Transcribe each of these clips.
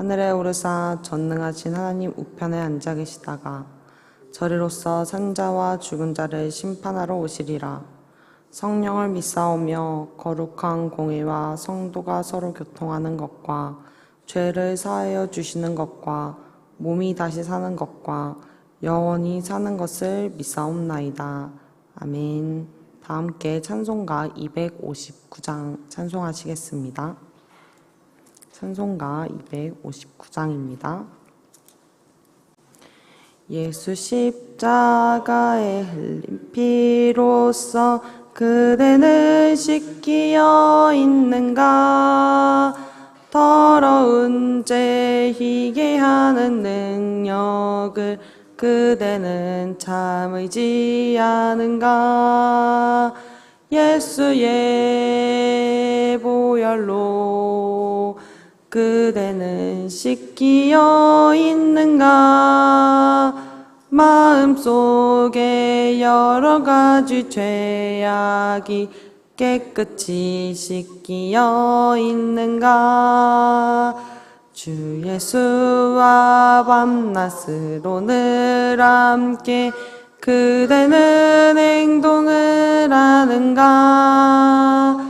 하늘에 오르사 전능하신 하나님 우편에 앉아 계시다가 저리로서 산자와 죽은 자를 심판하러 오시리라. 성령을 믿사오며 거룩한 공회와 성도가 서로 교통하는 것과 죄를 사하여 주시는 것과 몸이 다시 사는 것과 영원히 사는 것을 믿사옵나이다. 아멘. 다 함께 찬송가 259장 찬송하시겠습니다. 찬송가 259장입니다. 예수 십자가에 흘린 피로써 그대는 씻기어 있는가 더러운 죄 희게 하는 능력을 그대는 참 의지하는가 예수의 보혈로 그대는 씻기어 있는가? 마음속에 여러 가지 죄악이 깨끗이 씻기어 있는가? 주 예수와 밤낮으로 늘 함께 그대는 행동을 하는가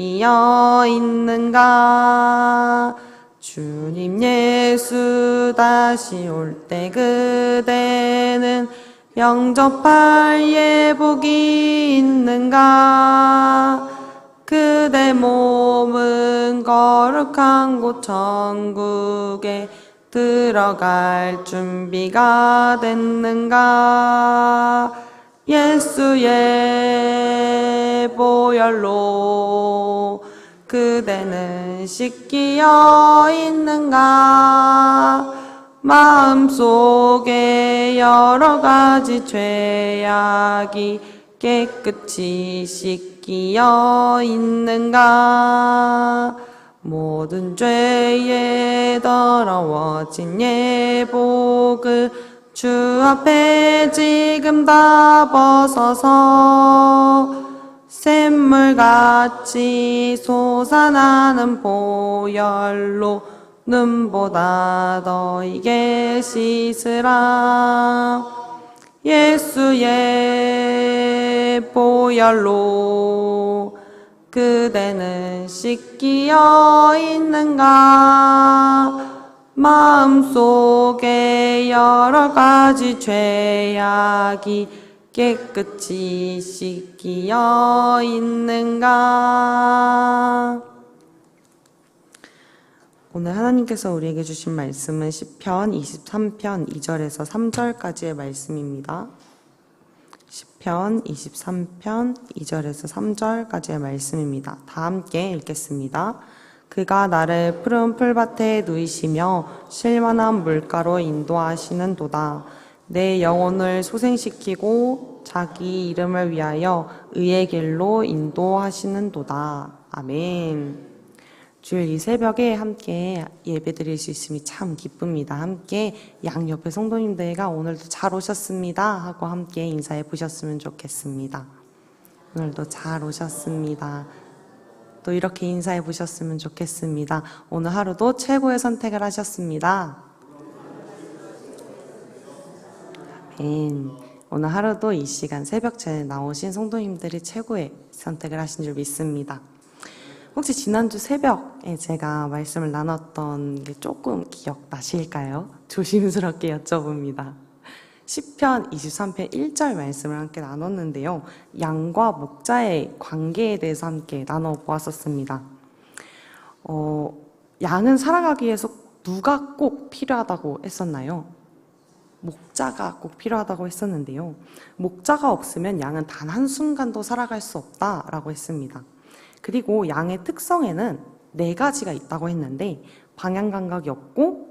기어 있는가? 주님 예수 다시 올 때 그대는 영접할 예복이 있는가? 그대 몸은 거룩한 곳 천국에 들어갈 준비가 됐는가 예수의 보혈로 그대는 씻기어 있는가? 마음속에 여러 가지 죄악이 깨끗이 씻기어 있는가? 모든 죄에 더러워진 예복을 주 앞에 지금 다 벗어서 샘물같이 솟아나는 보혈로 눈보다 너에게 씻으라. 예수의 보혈로 그대는 씻기어 있는가 마음속에 여러 가지 죄악이 깨끗이 씻기어 있는가 오늘 하나님께서 우리에게 주신 말씀은 시편 23편 2절에서 3절까지의 말씀입니다. 시편 23편 2절에서 3절까지의 말씀입니다. 다 함께 읽겠습니다. 그가 나를 푸른 풀밭에 누이시며 실만한 물가로 인도하시는 도다. 내 영혼을 소생시키고 자기 이름을 위하여 의의 길로 인도하시는 도다. 아멘. 주일 이 새벽에 함께 예배 드릴 수 있음이 참 기쁩니다. 함께 양옆에 성도님들과 오늘도 잘 오셨습니다. 하고 함께 인사해 보셨으면 좋겠습니다. 오늘도 잘 오셨습니다. 또 이렇게 인사해 보셨으면 좋겠습니다. 오늘 하루도 최고의 선택을 하셨습니다. 아멘. 오늘 하루도 이 시간 새벽 전에 나오신 성도님들이 최고의 선택을 하신 줄 믿습니다. 혹시 지난주 새벽에 제가 말씀을 나눴던 게 조금 기억나실까요? 조심스럽게 여쭤봅니다. 10편 23편 1절 말씀을 함께 나눴는데요. 양과 목자의 관계에 대해서 함께 나눠 보았었습니다. 어, 양은 살아가기 위해서 누가 꼭 필요하다고 했었나요? 목자가 꼭 필요하다고 했었는데요. 목자가 없으면 양은 단 한순간도 살아갈 수 없다라고 했습니다. 그리고 양의 특성에는 네 가지가 있다고 했는데 방향 감각이 없고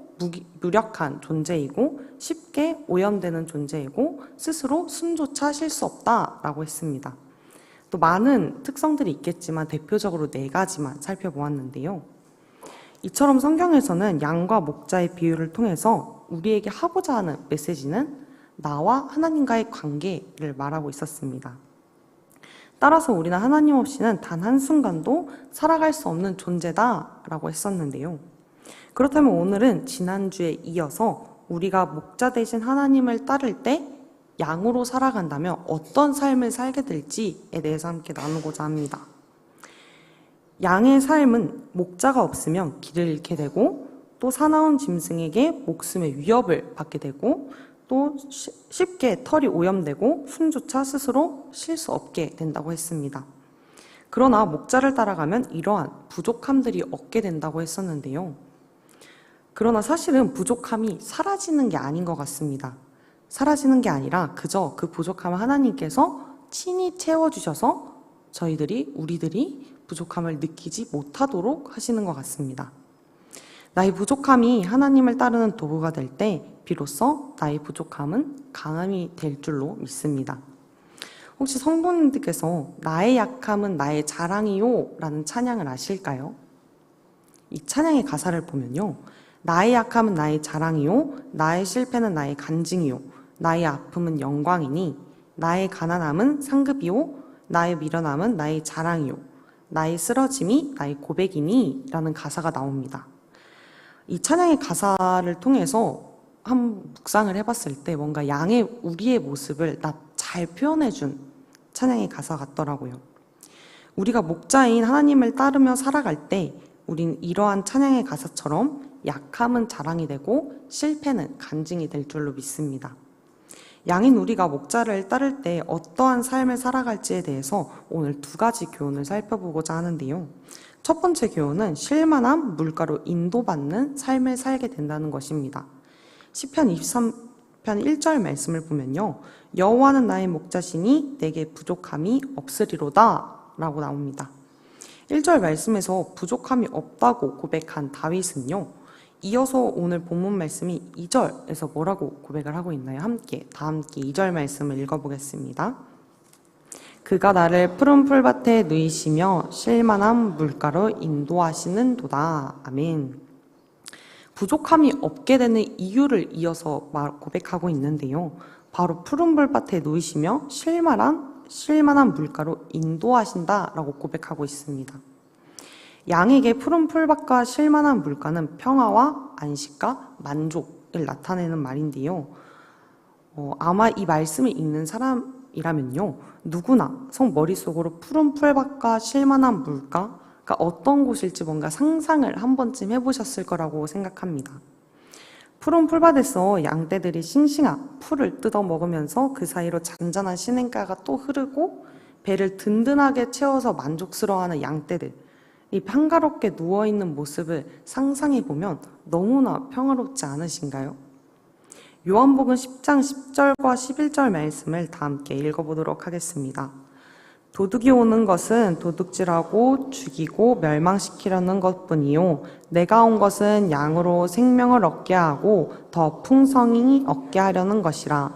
무력한 존재이고 쉽게 오염되는 존재이고 스스로 숨조차 쉴 수 없다라고 했습니다. 또 많은 특성들이 있겠지만 대표적으로 네 가지만 살펴보았는데요. 이처럼 성경에서는 양과 목자의 비유를 통해서 우리에게 하고자 하는 메시지는 나와 하나님과의 관계를 말하고 있었습니다. 따라서 우리는 하나님 없이는 단 한순간도 살아갈 수 없는 존재다라고 했었는데요. 그렇다면 오늘은 지난주에 이어서 우리가 목자 대신 하나님을 따를 때 양으로 살아간다면 어떤 삶을 살게 될지에 대해서 함께 나누고자 합니다. 양의 삶은 목자가 없으면 길을 잃게 되고 또 사나운 짐승에게 목숨의 위협을 받게 되고 또 쉽게 털이 오염되고 숨조차 스스로 쉴 수 없게 된다고 했습니다. 그러나 목자를 따라가면 이러한 부족함들이 없게 된다고 했었는데요. 그러나 사실은 부족함이 사라지는 게 아닌 것 같습니다. 사라지는 게 아니라 그저 그 부족함을 하나님께서 친히 채워주셔서 저희들이, 우리들이 부족함을 느끼지 못하도록 하시는 것 같습니다. 나의 부족함이 하나님을 따르는 도구가 될 때 비로소 나의 부족함은 강함이 될 줄로 믿습니다. 혹시 성도님들께서 나의 약함은 나의 자랑이요 라는 찬양을 아실까요? 이 찬양의 가사를 보면요. 나의 약함은 나의 자랑이요. 나의 실패는 나의 간증이요. 나의 아픔은 영광이니 나의 가난함은 상급이요. 나의 미련함은 나의 자랑이요. 나의 쓰러짐이 나의 고백이니 라는 가사가 나옵니다. 이 찬양의 가사를 통해서 한 묵상을 해봤을 때 뭔가 양의 우리의 모습을 나 잘 표현해준 찬양의 가사 같더라고요. 우리가 목자인 하나님을 따르며 살아갈 때 우린 이러한 찬양의 가사처럼 약함은 자랑이 되고 실패는 간증이 될 줄로 믿습니다. 양인 우리가 목자를 따를 때 어떠한 삶을 살아갈지에 대해서 오늘 두 가지 교훈을 살펴보고자 하는데요. 첫 번째 교훈은 쉴만한 물가로 인도받는 삶을 살게 된다는 것입니다. 시편 23편 1절 말씀을 보면요. 여호와는 나의 목자시니 내게 부족함이 없으리로다 라고 나옵니다. 1절 말씀에서 부족함이 없다고 고백한 다윗은요. 이어서 오늘 본문 말씀이 2절에서 뭐라고 고백을 하고 있나요? 함께 다 함께 2절 말씀을 읽어보겠습니다. 그가 나를 푸른 풀밭에 누이시며 쉴만한 물가로 인도하시는 도다. 아멘. 부족함이 없게 되는 이유를 이어서 고백하고 있는데요. 바로 푸른 풀밭에 누이시며 쉴만한 쉴만한 물가로 인도하신다라고 고백하고 있습니다. 양에게 푸른 풀밭과 쉴만한 물가는 평화와 안식과 만족을 나타내는 말인데요. 어, 아마 이 말씀을 읽는 사람이라면요. 누구나 성 머릿속으로 푸른 풀밭과 쉴만한 물가가 어떤 곳일지 뭔가 상상을 한 번쯤 해보셨을 거라고 생각합니다. 푸른 풀밭에서 양떼들이 싱싱한 풀을 뜯어 먹으면서 그 사이로 잔잔한 시냇가가 또 흐르고 배를 든든하게 채워서 만족스러워하는 양떼들. 이 평가롭게 누워있는 모습을 상상해 보면 너무나 평화롭지 않으신가요? 요한복음 10장 10절과 11절 말씀을 다 함께 읽어보도록 하겠습니다. 도둑이 오는 것은 도둑질하고 죽이고 멸망시키려는 것 뿐이요. 내가 온 것은 양으로 생명을 얻게 하고 더 풍성히 얻게 하려는 것이라.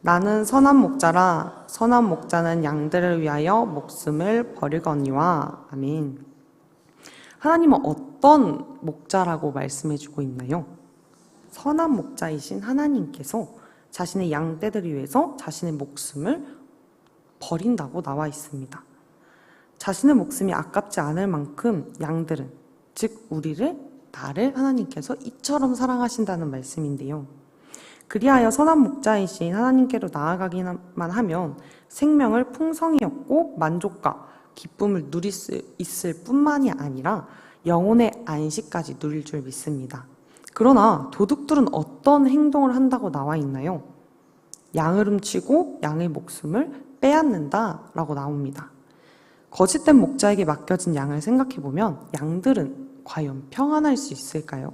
나는 선한 목자라. 선한 목자는 양들을 위하여 목숨을 버리거니와. 아멘. 하나님은 어떤 목자라고 말씀해 주고 있나요? 선한 목자이신 하나님께서 자신의 양떼들을 위해서 자신의 목숨을 버린다고 나와 있습니다. 자신의 목숨이 아깝지 않을 만큼 양들은, 즉, 우리를, 나를 하나님께서 이처럼 사랑하신다는 말씀인데요. 그리하여 선한 목자이신 하나님께로 나아가기만 하면 생명을 풍성히 얻고 만족과 기쁨을 누릴 수 있을 뿐만이 아니라 영혼의 안식까지 누릴 줄 믿습니다. 그러나 도둑들은 어떤 행동을 한다고 나와 있나요? 양을 훔치고 양의 목숨을 빼앗는다 라고 나옵니다. 거짓된 목자에게 맡겨진 양을 생각해 보면 양들은 과연 평안할 수 있을까요?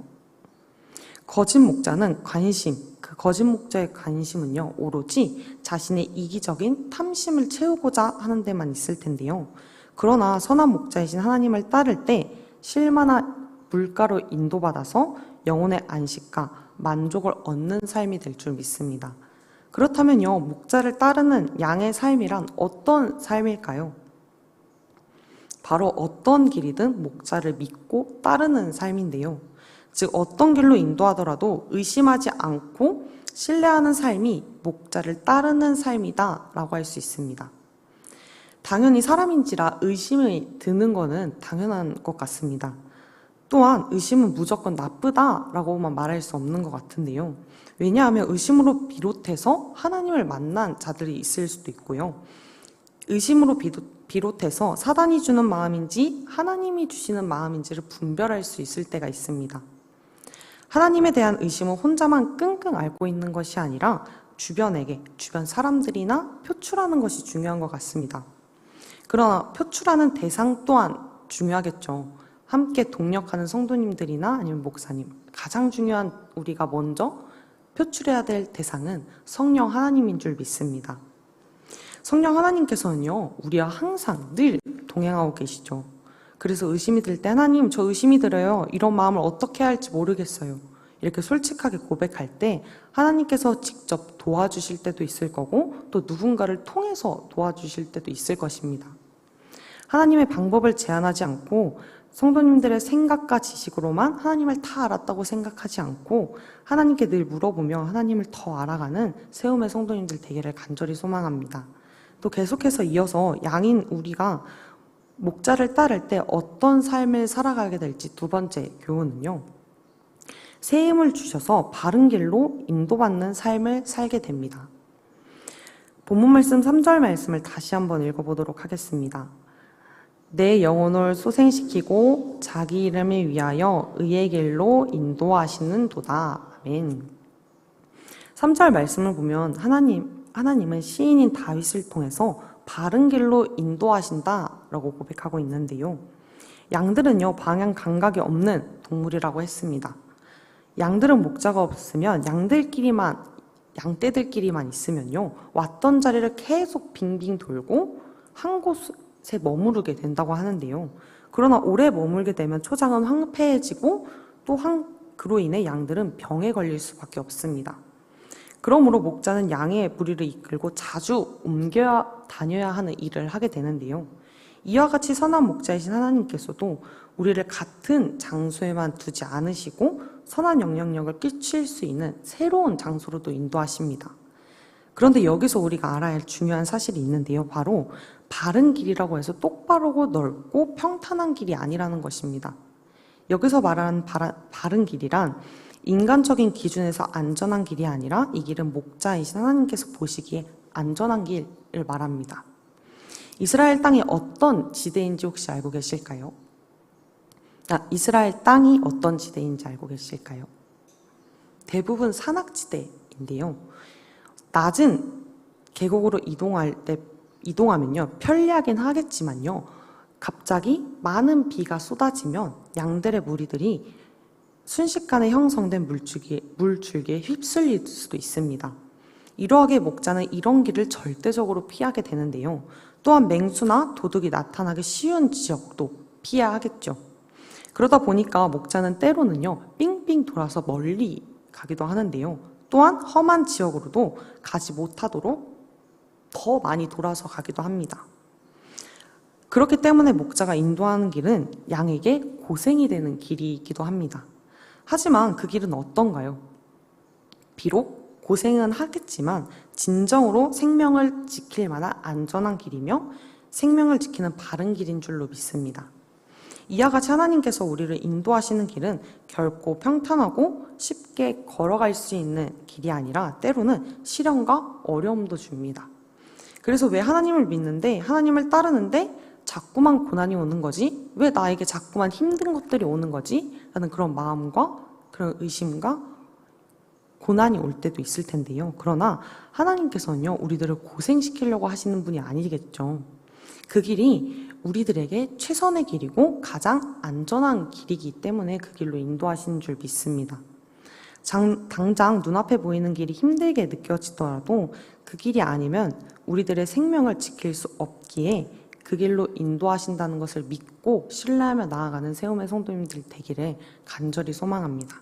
거짓 목자는 관심, 그 거짓 목자의 관심은요, 오로지 자신의 이기적인 탐심을 채우고자 하는 데만 있을 텐데요. 그러나 선한 목자이신 하나님을 따를 때 실마나 물가로 인도받아서 영혼의 안식과 만족을 얻는 삶이 될 줄 믿습니다. 그렇다면요, 목자를 따르는 양의 삶이란 어떤 삶일까요? 바로 어떤 길이든 목자를 믿고 따르는 삶인데요. 즉, 어떤 길로 인도하더라도 의심하지 않고 신뢰하는 삶이 목자를 따르는 삶이다 라고 할 수 있습니다. 당연히 사람인지라 의심이 드는 것은 당연한 것 같습니다. 또한 의심은 무조건 나쁘다라고만 말할 수 없는 것 같은데요. 왜냐하면 의심으로 비롯해서 하나님을 만난 자들이 있을 수도 있고요. 의심으로 비롯해서 사단이 주는 마음인지 하나님이 주시는 마음인지를 분별할 수 있을 때가 있습니다. 하나님에 대한 의심은 혼자만 끙끙 앓고 있는 것이 아니라 주변에게, 주변 사람들이나 표출하는 것이 중요한 것 같습니다. 그러나 표출하는 대상 또한 중요하겠죠. 함께 동력하는 성도님들이나 아니면 목사님. 가장 중요한 우리가 먼저 표출해야 될 대상은 성령 하나님인 줄 믿습니다. 성령 하나님께서는요, 우리와 항상 늘 동행하고 계시죠. 그래서 의심이 들 때 하나님, 저 의심이 들어요. 이런 마음을 어떻게 할지 모르겠어요. 이렇게 솔직하게 고백할 때 하나님께서 직접 도와주실 때도 있을 거고 또 누군가를 통해서 도와주실 때도 있을 것입니다. 하나님의 방법을 제한하지 않고 성도님들의 생각과 지식으로만 하나님을 다 알았다고 생각하지 않고 하나님께 늘 물어보며 하나님을 더 알아가는 세움의 성도님들 되기를 간절히 소망합니다. 또 계속해서 이어서 양인 우리가 목자를 따를 때 어떤 삶을 살아가게 될지 두 번째 교훈은요. 새 힘을 주셔서 바른 길로 인도받는 삶을 살게 됩니다. 본문 말씀 3절 말씀을 다시 한번 읽어보도록 하겠습니다. 내 영혼을 소생시키고 자기 이름을 위하여 의의 길로 인도하시는 도다. 아멘. 3절 말씀을 보면 하나님, 하나님은 시인인 다윗을 통해서 바른 길로 인도하신다라고 고백하고 있는데요. 양들은요, 방향 감각이 없는 동물이라고 했습니다. 양들은 목자가 없으면 양들끼리만, 양떼들끼리만 있으면요, 왔던 자리를 계속 빙빙 돌고 한 곳에 머무르게 된다고 하는데요. 그러나 오래 머물게 되면 초장은 황폐해지고 또 한, 그로 인해 양들은 병에 걸릴 수밖에 없습니다. 그러므로 목자는 양의 무리를 이끌고 자주 옮겨 다녀야 하는 일을 하게 되는데요. 이와 같이 선한 목자이신 하나님께서도 우리를 같은 장소에만 두지 않으시고 선한 영향력을 끼칠 수 있는 새로운 장소로도 인도하십니다. 그런데 여기서 우리가 알아야 할 중요한 사실이 있는데요. 바로 바른 길이라고 해서 똑바르고 넓고 평탄한 길이 아니라는 것입니다. 여기서 말하는 바른 길이란 인간적인 기준에서 안전한 길이 아니라 이 길은 목자이신 하나님께서 보시기에 안전한 길을 말합니다. 이스라엘 땅이 어떤 지대인지 혹시 알고 계실까요? 아, 이스라엘 땅이 어떤 지대인지 알고 계실까요? 대부분 산악지대인데요. 낮은 계곡으로 이동할 때 이동하면요 편리하긴 하겠지만요 갑자기 많은 비가 쏟아지면 양들의 무리들이 순식간에 형성된 물줄기에, 물줄기에 휩쓸릴 수도 있습니다. 이러하게 목자는 이런 길을 절대적으로 피하게 되는데요. 또한 맹수나 도둑이 나타나기 쉬운 지역도 피해야 하겠죠. 그러다 보니까 목자는 때로는요, 삥삥 돌아서 멀리 가기도 하는데요. 또한 험한 지역으로도 가지 못하도록 더 많이 돌아서 가기도 합니다. 그렇기 때문에 목자가 인도하는 길은 양에게 고생이 되는 길이기도 합니다. 하지만 그 길은 어떤가요? 비록 고생은 하겠지만 진정으로 생명을 지킬 만한 안전한 길이며 생명을 지키는 바른 길인 줄로 믿습니다. 이와 같이 하나님께서 우리를 인도하시는 길은 결코 평탄하고 쉽게 걸어갈 수 있는 길이 아니라 때로는 시련과 어려움도 줍니다. 그래서 왜 하나님을 믿는데 하나님을 따르는데 자꾸만 고난이 오는 거지? 왜 나에게 자꾸만 힘든 것들이 오는 거지? 라는 그런 마음과 그런 의심과 고난이 올 때도 있을 텐데요. 그러나 하나님께서는요, 우리들을 고생시키려고 하시는 분이 아니겠죠. 그 길이 우리들에게 최선의 길이고 가장 안전한 길이기 때문에 그 길로 인도하시는 줄 믿습니다. 장- 당장 눈앞에 보이는 길이 힘들게 느껴지더라도 그 길이 아니면 우리들의 생명을 지킬 수 없기에 그 길로 인도하신다는 것을 믿고 신뢰하며 나아가는 세움의 성도님들 되기를 간절히 소망합니다.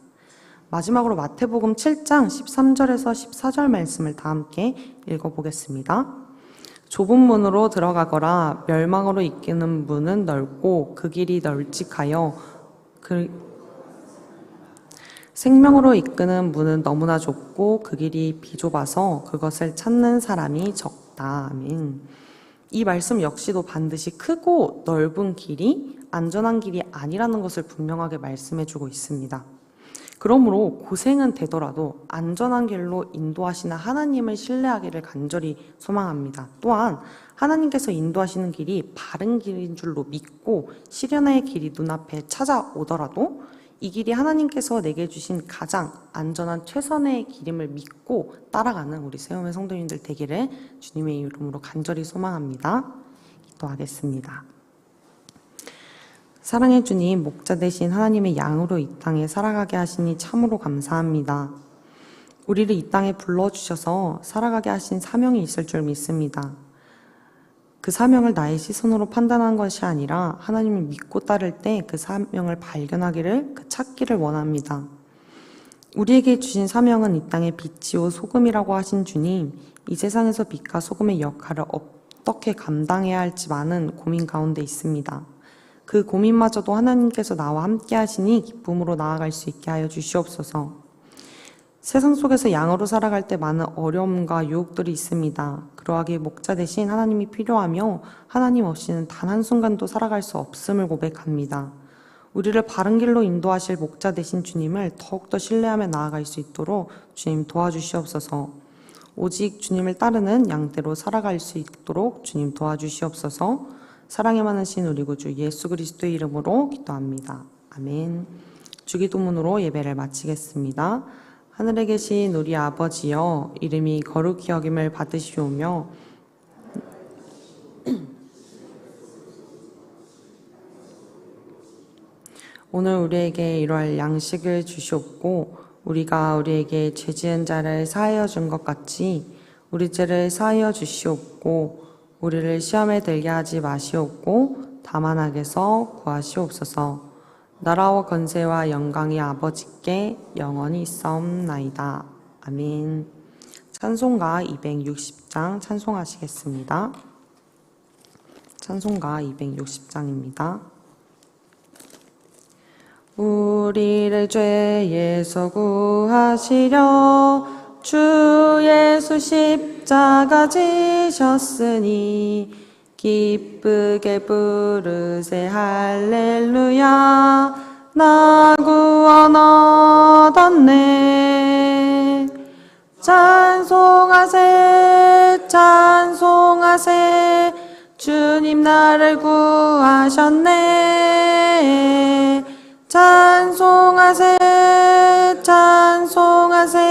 마지막으로 마태복음 7장 13절에서 14절 말씀을 다 함께 읽어보겠습니다. 좁은 문으로 들어가거라 멸망으로 이끄는 문은 넓고 그 길이 널찍하여 그 생명으로 이끄는 문은 너무나 좁고 그 길이 비좁아서 그것을 찾는 사람이 적다. 아멘. 이 말씀 역시도 반드시 크고 넓은 길이 안전한 길이 아니라는 것을 분명하게 말씀해 주고 있습니다. 그러므로 고생은 되더라도 안전한 길로 인도하시는 하나님을 신뢰하기를 간절히 소망합니다. 또한 하나님께서 인도하시는 길이 바른 길인 줄로 믿고 시련의 길이 눈앞에 찾아오더라도 이 길이 하나님께서 내게 주신 가장 안전한 최선의 길임을 믿고 따라가는 우리 세움의 성도님들 되기를 주님의 이름으로 간절히 소망합니다. 기도하겠습니다. 사랑해 주님, 목자 대신 하나님의 양으로 이 땅에 살아가게 하시니 참으로 감사합니다. 우리를 이 땅에 불러주셔서 살아가게 하신 사명이 있을 줄 믿습니다. 그 사명을 나의 시선으로 판단한 것이 아니라 하나님을 믿고 따를 때 그 사명을 발견하기를, 그 찾기를 원합니다. 우리에게 주신 사명은 이 땅의 빛이요 소금이라고 하신 주님, 이 세상에서 빛과 소금의 역할을 어떻게 감당해야 할지 많은 고민 가운데 있습니다. 그 고민마저도 하나님께서 나와 함께 하시니 기쁨으로 나아갈 수 있게 하여 주시옵소서. 세상 속에서 양으로 살아갈 때 많은 어려움과 유혹들이 있습니다. 그러하기에 목자 대신 하나님이 필요하며 하나님 없이는 단 한순간도 살아갈 수 없음을 고백합니다. 우리를 바른 길로 인도하실 목자 대신 주님을 더욱더 신뢰하며 나아갈 수 있도록 주님 도와주시옵소서. 오직 주님을 따르는 양대로 살아갈 수 있도록 주님 도와주시옵소서. 사랑에 많으신 우리 구주 예수 그리스도의 이름으로 기도합니다. 아멘. 주기도문으로 예배를 마치겠습니다. 하늘에 계신 우리 아버지여 이름이 거룩히 여김을 받으시오며 오늘 우리에게 이러할 양식을 주시옵고 우리가 우리에게 죄 지은 자를 사하여 준 것 같이 우리 죄를 사하여 주시옵고 우리를 시험에 들게 하지 마시옵고 다만 악에서 구하시옵소서 나라와 건세와 영광이 아버지께 영원히 있사옵나이다. 아멘. 찬송가 260장 찬송하시겠습니다. 찬송가 260장입니다. 우리를 죄에서 구하시려 주 예수 십자가 지셨으니 기쁘게 부르세 할렐루야. 나 구원 얻었네. 찬송하세 찬송하세. 주님 나를 구하셨네. 찬송하세 찬송하세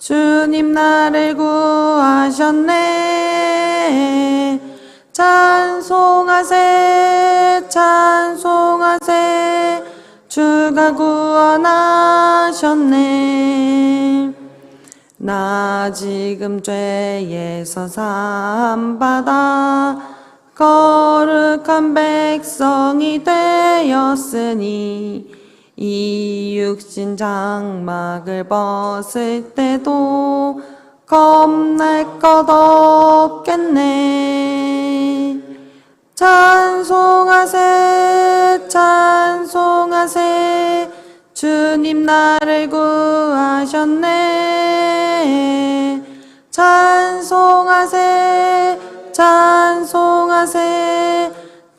주님 나를 구하셨네. 찬송하세 찬송하세. 주가 구원하셨네. 나 지금 죄에서 사함받아 거룩한 백성이 되었으니 이 육신 장막을 벗을 때도 겁날 것 없겠네. 찬송하세 찬송하세. 주님 나를 구하셨네. 찬송하세, 찬송하세,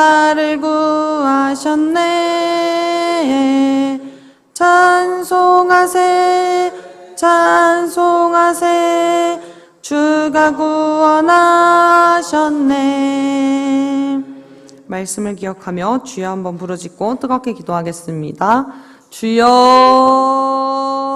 나를 구하셨네. 찬송하세, 찬송하세, 주가 구원하셨네. 말씀을 기억하며 주여 한번 부르짖고 뜨겁게 기도하겠습니다. 주여